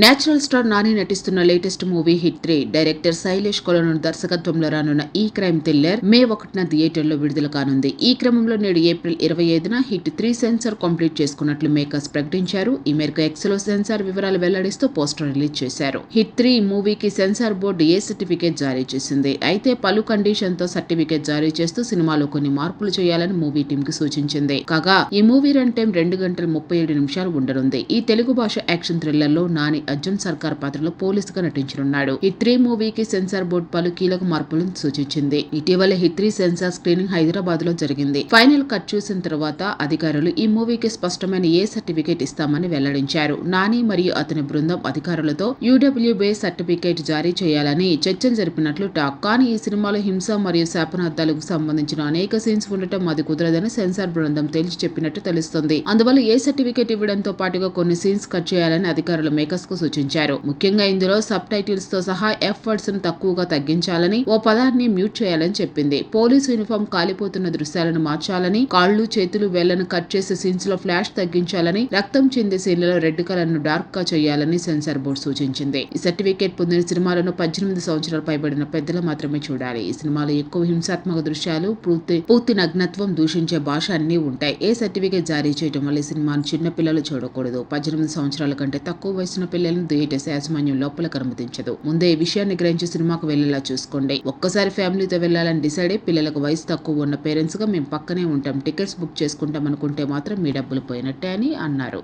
Natural star Nani నటిస్తున్న latest movie hit three director Sailesh Kolanu దర్శకత్వంలో రానున్న ఈ క్రైమ్ థ్రిల్లర్ మే ఒకటిన థియేటర్లో విడుదల కానుంది. ఈ క్రమంలో నేడు ఏప్రిల్ ఇరవై ఐదున హిట్ త్రీ సెన్సార్ కంప్లీట్ చేసుకున్నట్లు మేకర్స్ ప్రకటించారు. ఈ మేరకు ఎక్స్లో సెన్సార్ వివరాలు వెల్లడిస్తూ పోస్టర్ రిలీజ్ చేశారు. హిట్ త్రీ మూవీకి సెన్సార్ బోర్డు ఏ సర్టిఫికేట్ జారీ చేసింది. అయితే పలు కండిషన్తో సర్టిఫికేట్ జారీ చేస్తూ సినిమాలో కొన్ని మార్పులు చేయాలని మూవీ టీమ్కి సూచించింది. కాగా ఈ మూవీ రన్ టైం రెండు గంటల ముప్పై ఏడు నిమిషాలు ఉండనుంది. ఈ తెలుగు భాష యాక్షన్ థ్రిల్లర్లో నాని అర్జున్ సర్కార్ పాత్రలో పోలీసుగా నటించనున్నాడు. ఈ త్రీ మూవీకి సెన్సార్ బోర్డు పలు కీలక మార్పులను సూచించింది. ఇటీవల హిత్రీ సెన్సార్ స్క్రీనింగ్ హైదరాబాద్లో జరిగింది. ఫైనల్ కట్ చూసిన తర్వాత అధికారులు ఈ మూవీకి స్పష్టమైన ఏ సర్టిఫికేట్ ఇస్తామని వెల్లడించారు. నాని మరియు అతని బృందం అధికారులతో యూడబ్ల్యూబే సర్టిఫికేట్ జారీ చేయాలని చర్చలు జరిపినట్లు టాక్. కానీ ఈ సినిమాలో హింస మరియు శాపనార్థాలకు సంబంధించిన అనేక సీన్స్ ఉండటం అది కుదరదని సెన్సార్ బృందం తేల్చి చెప్పినట్టు తెలుస్తుంది. అందువల్ల ఏ సర్టిఫికేట్ ఇవ్వడంతో పాటుగా కొన్ని సీన్స్ కట్ చేయాలని అధికారులు మేకర్స్ కు సూచించారు. ముఖ్యంగా ఇందులో సబ్ టైటిల్స్తో సహా ఎఫ్ వర్డ్స్ను తక్కువగా తగ్గించాలని ఓ పదాన్ని మ్యూట్ చేయాలని చెప్పింది. పోలీసు యూనిఫామ్ కాలిపోతున్న దృశ్యాలను మార్చాలని కాళ్ళు చేతులు వేళ్ళను కట్ చేసే సీన్స్లో ఫ్లాష్ తగ్గించాలని రక్తం చెందే సీన్లలో రెడ్ కలర్ను డార్క్గా చేయాలని సెన్సార్ బోర్డు సూచించింది. ఈ సర్టిఫికేట్ పొందిన సినిమాలను పద్దెనిమిది సంవత్సరాలు పైబడిన పెద్దలు మాత్రమే చూడాలి. ఈ సినిమాలో ఎక్కువ హింసాత్మక దృశ్యాలు పూర్తి పూర్తి నగ్నత్వం దూషించే భాష అన్ని ఉంటాయి. ఏ సర్టిఫికేట్ జారీ చేయడం వల్ల ఈ సినిమాను చిన్న పిల్లలు చూడకూడదు. పద్దెనిమిది సంవత్సరాల కంటే తక్కువ వయసున్న పిల్లలను థియేటర్స్ యాజమాన్యం లోపలికి అనుమతించదు. ముందే ఈ విషయాన్ని గ్రహించి సినిమాకు వెళ్ళేలా చూసుకోండి. ఒక్కసారి ఫ్యామిలీతో వెళ్ళాలని డిసైడ్ అయ్యి పిల్లలకు వయసు తక్కువ ఉన్న పేరెంట్స్గా మేము పక్కనే ఉంటాం. టికెట్స్ బుక్ చేసుకుంటాం అనుకుంటే మాత్రం మీ డబ్బులు పోయినట్టే అని అన్నారు.